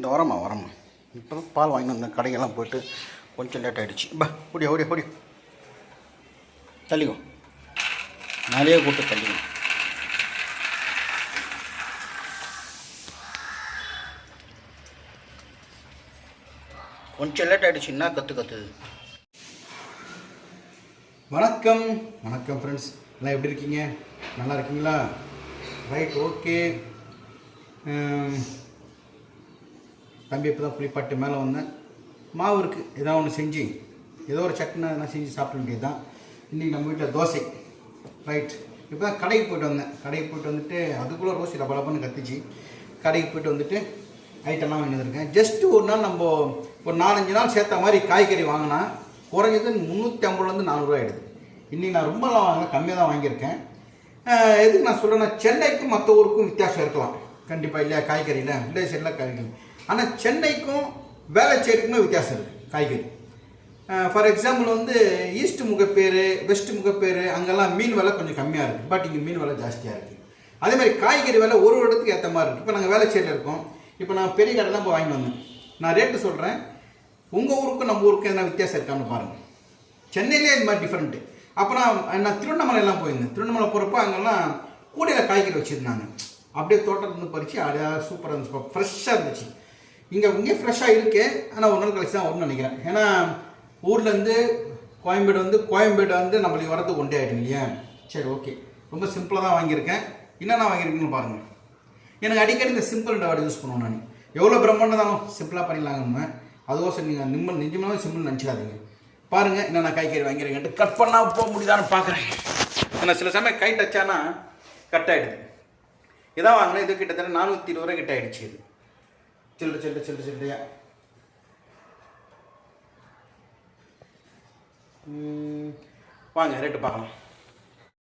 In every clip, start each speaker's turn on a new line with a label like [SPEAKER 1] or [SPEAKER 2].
[SPEAKER 1] இந்த வரமா வரமா இப்போ பால் வாங்கி வந்தேன் கடைகள்லாம் போயிட்டு கொஞ்சம் லேட் ஆகிடுச்சு பா ஓடியா ஓடியா ஓடியா தள்ளிக்கோ மேலேயே கூட்டு தள்ளிக்கோ கொஞ்சம் லேட் ஆகிடுச்சுன்னா கற்று கற்று வணக்கம் வணக்கம் ஃப்ரெண்ட்ஸ் எல்லாம் எப்படி இருக்கீங்க நல்லா இருக்கீங்களா ரைட் ஓகே தம்பி இப்போ தான் புளிப்பாட்டு மேலே வந்தேன் மாவு இருக்குது ஏதோ ஒன்று செஞ்சு ஏதோ ஒரு சட்னி எதனா செஞ்சு சாப்பிட வேண்டியது தான் இன்றைக்கி நம்ம வீட்டில் தோசை ரைட் இப்போ தான் கடைக்கு போய்ட்டு வந்தேன் கடைக்கு போய்ட்டு வந்துட்டு அதுக்குள்ளே ரோசி டபா டப்பான்னு கத்திச்சு கடைக்கு போய்ட்டு வந்துட்டு ஐட்டம்லாம் வாங்கி வந்திருக்கேன் ஜஸ்ட்டு ஒரு நாள் நம்ம ஒரு நாலஞ்சு நாள் சேர்த்த மாதிரி காய்கறி வாங்கினா குறைஞ்சது முந்நூற்றி ஐம்பதுலேருந்து நானூறுரூவா ஆகிடுது இன்றைக்கி நான் ரொம்பலாம் வாங்கல கம்மியாக தான் வாங்கியிருக்கேன் எதுக்கு நான் சொல்கிறேன்னா சென்னைக்கும் மற்ற ஊருக்கும் வித்தியாசம் இருக்கலாம் கண்டிப்பாக இல்லையா காய்கறியில் இல்லை சைடில் காய்கறி ஆனால் சென்னைக்கும் வேலைச்சேரிக்குமே வித்தியாசம் இருக்குது காய்கறி ஃபார் எக்ஸாம்பிள் வந்து ஈஸ்ட் முகப்பேர் வெஸ்ட் முகப்பேர் அங்கெல்லாம் மீன் விலை கொஞ்சம் கம்மியாக இருக்குது பட் இங்கே மீன் விலை ஜாஸ்தியாக இருக்குது அதே மாதிரி காய்கறி விலை ஒரு ஒரு இடத்துக்கு ஏற்ற மாதிரி இருக்குது இப்போ நாங்கள் வேலைச்சேரியில் இருக்கோம் இப்போ நான் பெரிய கடைலாம் போய் வாங்கி வந்தேன் நான் ரேட்டு சொல்கிறேன் உங்கள் ஊருக்கும் நம்ம ஊருக்கும் எதனால் வித்தியாசம் இருக்கான்னு பாருங்கள் சென்னையிலே இது மாதிரி டிஃப்ரெண்ட்டு அப்புறம் நான் திருவண்ணாமலையெல்லாம் போயிருந்தேன் திருவண்ணாமலை போகிறப்ப அங்கெல்லாம் கூடையில் காய்கறி வச்சுருந்தாங்க அப்படியே தோட்டத்துலேருந்து பறித்து அடையா சூப்பராக இருந்துச்சு ஃப்ரெஷ்ஷாக இருந்துச்சு இங்கே இங்கே ஃப்ரெஷ்ஷாக இருக்குது ஆனால் ஒரு நாள் கழிச்சு தான் வரும்னு நினைக்கிறேன் ஏன்னா ஊர்லேருந்து கோயம்பேடு வந்து கோயம்பேடு வந்து நம்மளுக்கு வரது கொண்டே ஆகிடும் இல்லையா சரி ஓகே ரொம்ப சிம்பிளாக தான் வாங்கியிருக்கேன் என்னென்ன வாங்கியிருக்குன்னு பாருங்கள் எனக்கு அடிக்கடி இந்த சிம்பிள் டவர் யூஸ் பண்ணுவேன் நான் எவ்வளோ பிரம்மாண்டதாலும் சிம்பிளாக பண்ணிடலாங்கன்னு அதுவோசம் நீங்கள் நிம்ம நிஜமாவே சிம்பிள் நினச்சிடாதீங்க பாருங்கள் என்ன நான் காய்கறி வாங்கியிருக்கேன்ட்டு கட் பண்ணால் போக முடியுதான்னு பார்க்குறேன் ஆனால் சில சமயம் கை டச்சானா கட் ஆகிடுது இதான் வாங்கினேன் இது கிட்டத்தட்ட நானூற்றி இருபது ரூபா கிட்ட ஆகிடுச்சு இது சில்லு சில்லு சில்லு சில்லையா வாங்க ரேட்டு பார்க்கலாம்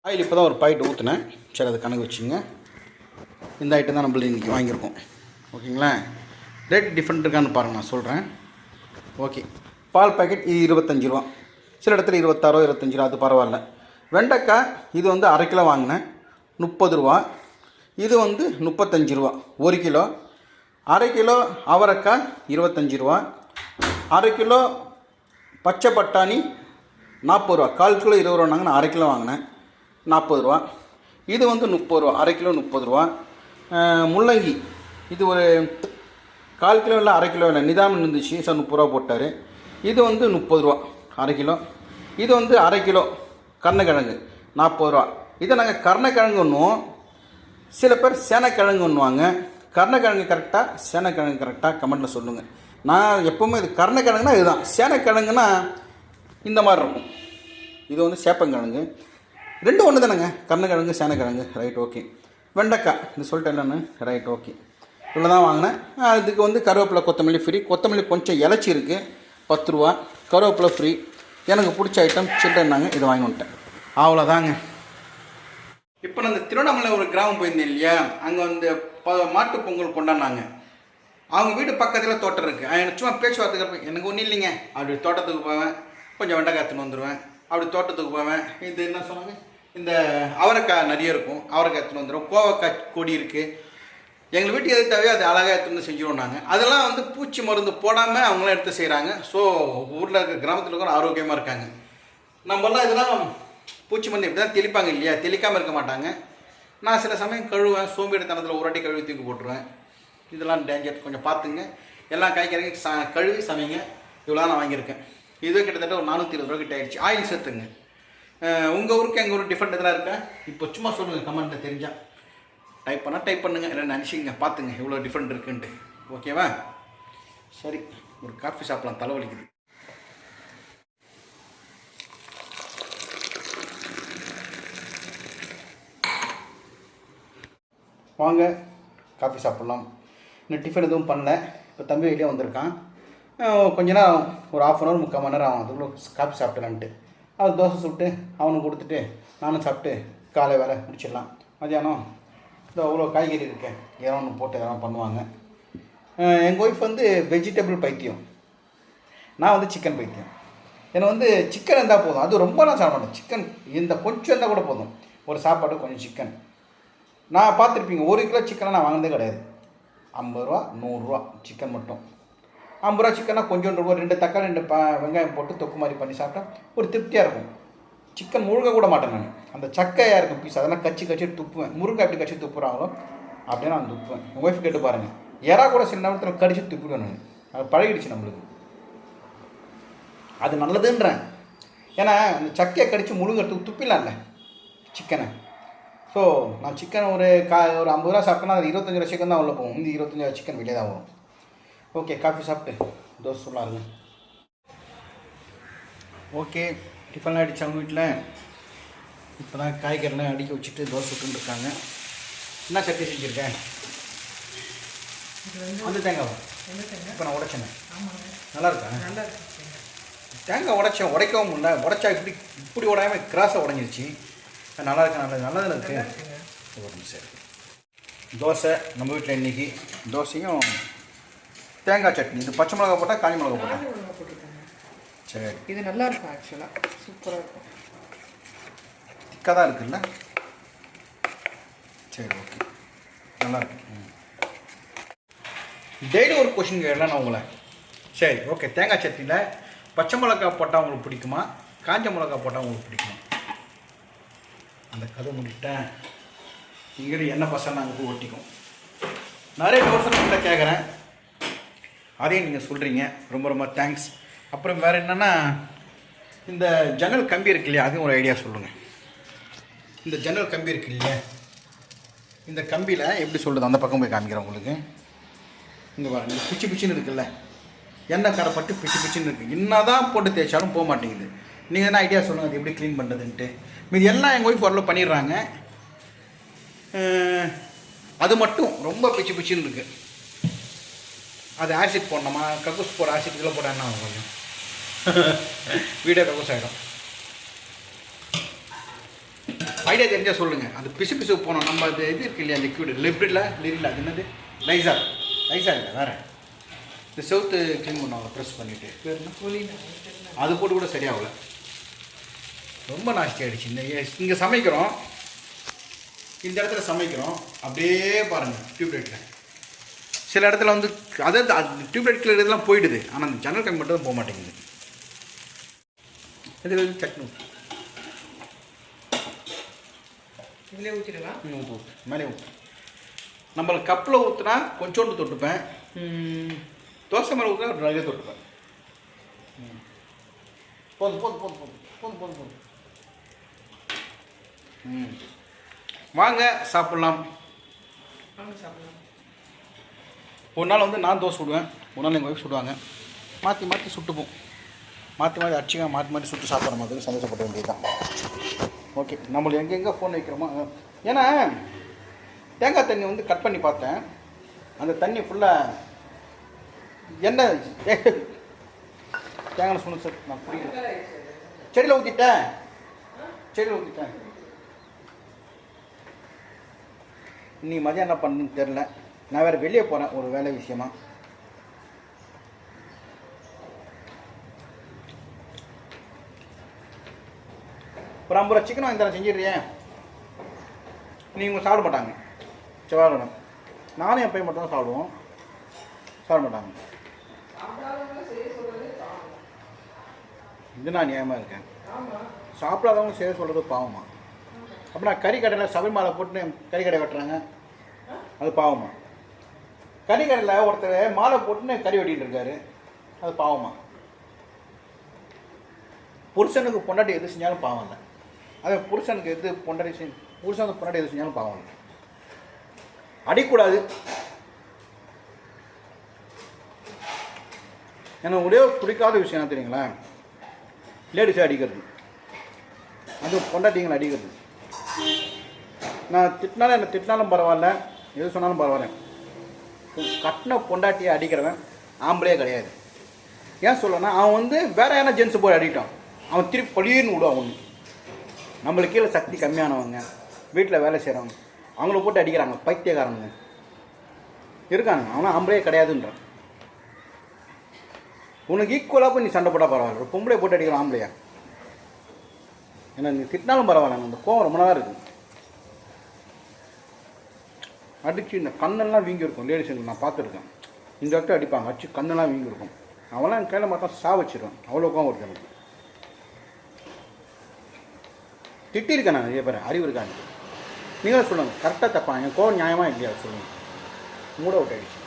[SPEAKER 1] ஆயில் இப்போ தான் ஒரு பாயிண்ட் ஊற்றுனேன் சரி அது கணக்கு வச்சுங்க இந்த ஐட்டம் தான் நம்மளது இன்றைக்கி வாங்கியிருக்கோம் ஓகேங்களா ரேட் டிஃப்ரெண்ட் இருக்கான்னு பாருங்கள் நான் சொல்கிறேன் ஓகே பால் பேக்கெட் இது இருபத்தஞ்சி ரூபா சில இடத்துல இருபத்தாறோ இருபத்தஞ்சி ரூபா அது பரவாயில்ல வெண்டைக்காய் இது வந்து அரை கிலோ வாங்கினேன் முப்பது ரூபா இது வந்து முப்பத்தஞ்சு ரூபா ஒரு கிலோ அரை கிலோ அவரைக்காய் இருபத்தஞ்சி ரூபா அரை கிலோ பச்சை பட்டாணி நாற்பது ரூபா கால் கிலோ இருபது ரூபா நான் அரை கிலோ வாங்கினேன் நாற்பது ரூபா இது வந்து முப்பது ரூபா அரை கிலோ முப்பது ரூபா முள்ளங்கி இது ஒரு கால் கிலோ இல்லை அரை கிலோ இல்லை நிதானம் இருந்துச்சு சார் முப்பது ரூபா போட்டார் இது வந்து முப்பது ரூபா அரை கிலோ இது வந்து அரை கிலோ கருணக்கிழங்கு நாற்பது ரூபா இதை நாங்கள் கர்ணக்கிழங்கு ஒன்றுவோம் சில பேர் சேனக்கிழங்கு ஒன்றுவாங்க கர்ணக்கிழங்கு கரெக்டாக சேனக்கிழங்கு கரெக்டாக கமெண்ட்டில் சொல்லுங்கள் நான் எப்போவுமே இது கர்ணக்கிழங்குனா இதுதான் சேனக்கிழங்குனா இந்த மாதிரி இருக்கும் இது வந்து சேப்பங்கிழங்கு ரெண்டும் ஒன்று தானேங்க கர்ணக்கிழங்கு சேனக்கிழங்கு ரைட் ஓகே வெண்டைக்காய் இந்த சொல்லிட்டு என்னென்னு ரைட் ஓகே இவ்வளோ தான் வாங்கினேன் இதுக்கு வந்து கருவேப்பிலை கொத்தமல்லி ஃப்ரீ கொத்தமல்லி கொஞ்சம் இலச்சி இருக்குது பத்து ரூபா கருவேப்பிலை ஃப்ரீ எனக்கு பிடிச்ச ஐட்டம் சில்லன்னாங்க இதை வாங்கி வந்துட்டேன் அவ்வளோதாங்க இப்போ நான் இந்த திருவண்ணாமலை ஒரு கிராமம் போயிருந்தேன் இல்லையா அங்கே வந்து மாட்டு பொங்கல் கொண்டாடினாங்க அவங்க வீடு பக்கத்தில் தோட்டம் இருக்குது அவன் சும்மா பேச்சுவார்த்தைக்கு எனக்கு ஒன்றும் இல்லைங்க அப்படி தோட்டத்துக்கு போவேன் கொஞ்சம் வெண்டைக்காத்துன்னு வந்துடுவேன் அப்படி தோட்டத்துக்கு போவேன் இது என்ன சொன்னாங்க இந்த அவரைக்காய் நிறைய இருக்கும் அவரைக்காய் எடுத்துன்னு வந்துடும் கோவக்காய் கொடி இருக்குது எங்கள் வீட்டுக்கு எது தேவையோ அது அழகாக எடுத்துன்னு செஞ்சுருவோம் நாங்கள் அதெல்லாம் வந்து பூச்சி மருந்து போடாமல் அவங்களாம் எடுத்து செய்கிறாங்க ஸோ ஊரில் இருக்க கிராமத்தில் இருக்கிற ஆரோக்கியமாக இருக்காங்க நம்மளாம் இதெல்லாம் பூச்சி மருந்து இப்படி தான் தெளிப்பாங்க இல்லையா தெளிக்காமல் இருக்க மாட்டாங்க நான் சில சமயம் கழுவேன் சோம்பேறித்தனத்தில் ஒரு வாட்டி கழுவி தூக்கி போட்டுருவேன் இதெல்லாம் டேஞ்சர் கொஞ்சம் பார்த்துங்க எல்லா காய்கறியும் ச கழுவி சமைங்க இவ்வளோ நான் வாங்கியிருக்கேன் இது கிட்டத்தட்ட ஒரு நானூற்றி இருபது ரூபா கிட்ட ஆயிடுச்சு ஆயில் சேர்த்துங்க உங்கள் ஊருக்கு எங்கள் ஊருக்கு டிஃப்ரெண்ட் இதெல்லாம் இருக்கா இப்போ சும்மா சொல்லுங்கள் கமெண்ட்டில் தெரிஞ்சால் டைப் பண்ணால் டைப் பண்ணுங்கள் இல்லை நினச்சிங்க பார்த்துங்க எவ்வளோ டிஃப்ரெண்ட் இருக்குன்ட்டு ஓகேவா சரி ஒரு காஃபி சாப்பிட்லாம் தலைவலிக்குது வாங்க காஃபி சாப்பிட்லாம் இன்னும் டிஃபன் எதுவும் பண்ணல இப்போ தம்பி வெளியே வந்திருக்கான் கொஞ்ச நேரம் ஒரு ஆஃப் அன் ஹவர் முக்கால் மணி நேரம் ஆகும் அதுக்குள்ளே காஃபி சாப்பிட்டுலான்ட்டு அவன் தோசை சுட்டு அவனுக்கு கொடுத்துட்டு நானும் சாப்பிட்டு காலை வேலை முடிச்சிடலாம் மதியானம் இந்த அவ்வளோ காய்கறி இருக்கேன் ஏதோ ஒன்று போட்டு எதனா பண்ணுவாங்க எங்கள் ஒய்ஃப் வந்து வெஜிடபிள் பைத்தியம் நான் வந்து சிக்கன் பைத்தியம் எனக்கு வந்து சிக்கன் இருந்தால் போதும் அது ரொம்பலாம் சாப்பிட மாட்டேன் சிக்கன் இந்த கொஞ்சம் இருந்தால் கூட போதும் ஒரு சாப்பாடு கொஞ்சம் சிக்கன் நான் பார்த்துருப்பீங்க ஒரு கிலோ சிக்கனை நான் வாங்கினதே கிடையாது ஐம்பது ரூபா நூறுரூவா சிக்கன் மட்டும் ஐம்பது ரூபா சிக்கனாக கொஞ்சோண்டு ரூபா ரெண்டு தக்காளி ரெண்டு ப வெங்காயம் போட்டு தொக்கு மாதிரி பண்ணி சாப்பிட்டா ஒரு திருப்தியாக இருக்கும் சிக்கன் முழுங்க கூட மாட்டேன் நான் அந்த சக்கையாக இருக்கும் பீஸ் அதெல்லாம் கச்சி கச்சி துப்புவேன் முருங்கை அப்படி கச்சி துப்புறாங்களோ அப்படியே நான் துப்புவேன் உங்கள் ஒய்ஃப் கேட்டு பாருங்கள் எறா கூட சில நேரத்தில் கடிச்சு துப்பிடுவேன் நான் அது பழகிடுச்சு நம்மளுக்கு அது நல்லதுன்றேன் ஏன்னா அந்த சக்கையை கடித்து முழுங்கிறதுக்கு துப்பிடலாம்ல சிக்கனை ஸோ நான் சிக்கன் ஒரு கா ஒரு ஐம்பது ரூபா சாப்பிட்டேன்னா அது இருபத்தஞ்சி ரூபா சிக்கன் தான் உள்ளே போகும் இந்த இருபத்தஞ்சி ரூபா சிக்கன் வெளியே தான் வரும் ஓகே காஃபி சாப்பிட்டு தோசை சொல்லாரு ஓகே டிஃபன் அடித்தா அவங்க வீட்டில் இப்போ தான் காய்கறிலாம் அடிக்க வச்சுட்டு தோசை விட்டுருக்காங்க என்ன சட்னி செஞ்சுருக்கேன் வந்து தேங்காய் இப்போ நான் உடைச்சேன் நல்லா இருக்கா தேங்காய் உடைச்சேன் உடைக்கவும் இல்லை உடைச்சா இப்படி இப்படி உடையாமல் கிராஸாக உடஞ்சிருச்சு நல்லா இருக்கு நல்லா நல்லா தானே இருக்குது ஒரு நிமிஷம் தோசை நம்ம வீட்டில் இன்றைக்கி தோசையும் தேங்காய் சட்னி இது பச்சை மிளகா போட்டால் காஞ்சி மிளகா போட்டால் சரி இது நல்லா இருக்கும் ஆக்சுவலாக சூப்பராக இருக்கும் திக்காக தான் இருக்குல்ல சரி ஓகே நல்லா இருக்கும் டெய்லி ஒரு கொஷின் கேட்கலாம் நான் உங்களை சரி ஓகே தேங்காய் சட்னியில் பச்சை மிளகா போட்டால் உங்களுக்கு பிடிக்குமா காஞ்ச மிளகா போட்டால் உங்களுக்கு பிடிக்குமா அந்த கதை முடிட்டேன் இங்கே என்ன பசங்க நாங்கள் போய் ஒட்டிக்கும் நிறைய கவுன்சிலர்கிட்ட கேட்குறேன் அதையும் நீங்கள் சொல்கிறீங்க ரொம்ப ரொம்ப தேங்க்ஸ் அப்புறம் வேறு என்னென்னா இந்த ஜன்னல் கம்பி இருக்கு இல்லையா அதுவும் ஒரு ஐடியா சொல்லுங்கள் இந்த ஜன்னல் கம்பி இருக்கு இல்லையா இந்த கம்பியில் எப்படி சொல்கிறது அந்த பக்கம் போய் காமிக்கிறேன் உங்களுக்கு இங்கே வர பிச்சு பிச்சுன்னு இருக்குல்ல எண்ணெய் கரைப்பட்டு பிச்சு பிச்சுன்னு இருக்குது என்ன தான் போட்டு தேய்ச்சாலும் போக மாட்டேங்குது நீங்கள் என்ன ஐடியா சொல்லுங்கள் அது எப்படி க்ளீன் பண்ணுறதுன்ட்டு மீது எல்லாம் எங்கள் ஒய்ஃப் ஓரளவு பண்ணிடுறாங்க அது மட்டும் ரொம்ப பிச்சு பிச்சுன்னு இருக்குது அது ஆசிட் போடணுமா கக்கூஸ் போட ஆசிட் இதில் போட என்ன கொஞ்சம் வீடியோ கக்கூஸ் ஆகிடும் ஐடியா தெரிஞ்சால் சொல்லுங்கள் அது பிசு பிசு போனோம் நம்ம அது இது இருக்கு இல்லையா லிக்விடு லிப்ரிடில் லிரில் அது என்னது லைசால் லைசால் இல்லை வேறு இந்த செவுத்து க்ளீன் பண்ணுவாங்க ப்ரெஸ் பண்ணிவிட்டு அது போட்டு கூட சரியாகலை ரொம்ப நாஸ்டி ஆகிடுச்சு இந்த இங்கே சமைக்கிறோம் இந்த இடத்துல சமைக்கிறோம் அப்படியே பாருங்கள் டியூப்லைட்டில் சில இடத்துல வந்து அதை டியூப்லைட் கீழே இதெல்லாம் போயிடுது ஆனால் அந்த ஜன்னல் கண் மட்டும் தான் போக மாட்டேங்குது இதில் வந்து சட்னி இதிலே ஊற்றிடுவா ஊற்று ஊற்று மேலே ஊற்று நம்மளை கப்பில் ஊற்றுனா கொஞ்சோண்டு தொட்டுப்பேன் தோசை மேலே ஊற்றினா நிறைய தொட்டுப்பேன் போதும் போதும் போதும் போதும் போதும் போதும் போதும் வாங்க சாப்பிட்லாம் ஒரு நாள் வந்து நான் தோசை சுடுவேன் ஒரு நாள் எங்கள் ஒய்ஃப் சுடுவாங்க மாற்றி மாற்றி சுட்டுப்போம் மாற்றி மாற்றி அடிச்சுக்க மாற்றி மாற்றி சுட்டு சாப்பிட்ற மாதிரி சந்தோஷப்பட வேண்டியதுதான் ஓகே நம்மளை எங்கெங்கே ஃபோன் வைக்கிறோமோ ஏன்னா தேங்காய் தண்ணி வந்து கட் பண்ணி பார்த்தேன் அந்த தண்ணி ஃபுல்லாக என்ன தேங்காய் சொன்னேன் சார் நான் புரியல செடியில் ஊற்றிட்டேன் செடியில் ஊற்றிட்டேன் நீ மதியம் என்ன பண்ணுன்னு தெரில நான் வேறு வெளியே போகிறேன் ஒரு வேலை விஷயமா அப்புறம் ஐம்பது ரூபா சிக்கன் வாங்கி தரேன் செஞ்சிடுறியே நீங்கள் சாப்பிட மாட்டாங்க செவ்வாய் நானும் என் பையன் மட்டும் தான் சாப்பிடுவோம் சாப்பிட மாட்டாங்க இது நான் நியாயமாக இருக்கேன் சாப்பிடாதவங்க செய்ய சொல்கிறது பாவமா அப்படின்னா கறி கடையில் சபரிமலை போட்டு கறி கடை வெட்டுறாங்க அது பாவமா கறிக்கடையில் ஒருத்தர் மாலை போட்டுன்னு கறி வெட்டிகிட்டு இருக்காரு அது பாவமா புருஷனுக்கு பொண்டாட்டி எது செஞ்சாலும் பாவம் இல்லை அதே புருஷனுக்கு எது பொண்டாட்டி செய் புருஷனுக்கு பொண்டாட்டி எது செஞ்சாலும் பாவம் இல்லை அடிக்கூடாது எனக்கு ஒரே ஒரு பிடிக்காத விஷயம் என்ன தெரியுங்களா லேடிஸை அடிக்கிறது அது பொண்டாட்டிங்களை அடிக்கிறது நான் திட்டினாலும் என்னை திட்டினாலும் பரவாயில்ல எது சொன்னாலும் பரவாயில்ல கட்டின பொண்டாட்டியை அடிக்கிறவன் ஆம்பளையே கிடையாது ஏன் சொல்லனா அவன் வந்து வேற யாரா ஜென்ஸ் போய் அடிக்கிட்டான் அவன் திருப்பி பழியர்னு விடுவான் ஒன்று நம்மளுக்கு கீழே சக்தி கம்மியானவங்க வீட்டில் வேலை செய்கிறவங்க அவங்கள போட்டு அடிக்கிறாங்க பைத்தியக்காரங்க இருக்கானுங்க அவனா ஆம்பளையே கிடையாதுன்றான் உனக்கு ஈக்குவலாக போய் நீ சண்டை போட்டால் பரவாயில்ல ஒரு பொம்பளை போட்டு அடிக்கிறான் ஆம்பளையா ஏன்னா நீ திட்டினாலும் பரவாயில்ல அந்த கோவம் ரொம்ப நல்லா இருக்குது அடித்து இந்த கண்ணெல்லாம் வீங்கியிருக்கும் லேடிஸுங்க நான் பார்த்துருக்கேன் இந்த இடத்துல அடிப்பாங்க அடிச்சு கண்ணெல்லாம் வீங்கியிருக்கும் அவெல்லாம் என் கையில் மாட்டா சா வச்சிருவேன் அவ்வளோ கோவம் இருக்கு திட்டிருக்கேன் நான் நிறைய பேர் அறிவு இருக்காங்க நீங்களும் சொல்லுங்கள் கரெக்டாக தப்பான் என் கோவம் நியாயமாக இல்லையா சொல்லுங்கள் மூட விட்டு ஆகிடுச்சு